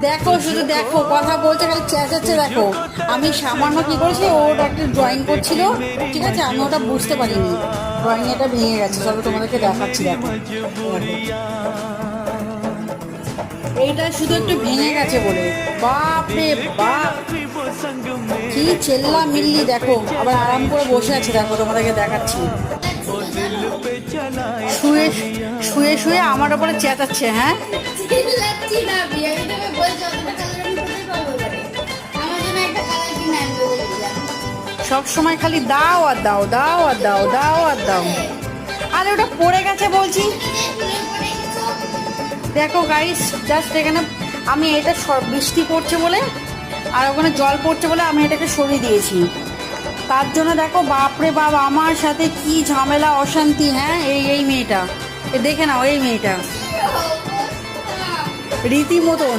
দেখো, শুধু দেখো, কথা বলছে, খালি চেঁচাচ্ছে দেখো। আমি সামান্য কি করেছি ওর একটা ড্রয়িং করছিল, ঠিক আছে, আমি ওটা বুঝতে পারিনি। ড্রয়িং এটা ভেঙে গেছে, চলো তোমাদেরকে দেখাচ্ছি, দেখো। দেখো। এইটা শুধু একটু ভেঙে গেছে বলে। বাপ রে বাপ! কি চেল্লা মিল্লি দেখো। আবার আরাম করে বসে আছে, দেখো, তোমাদেরকে দেখাচ্ছি। শুয়ে শুয়ে শুয়ে আমার ওপরে চেঁচাচ্ছে হ্যাঁ সব সময় খালি দাও আর দাও দাও আর দাও দাও আর দাও। আরে ওটা পড়ে গেছে বলছি। দেখো গাইস জাস্ট এখানে আমি এটা বৃষ্টি পড়ছে বলে আর ওখানে জল পড়ছে বলে আমি এটাকে সরিয়ে দিয়েছি। তার জন্য দেখো, বাপরে বাপ, আমার সাথে কি ঝামেলা, অশান্তি হ্যাঁ? এই এই মেয়েটা। দেখে নাও, এই মেয়েটা। রীতিমতো।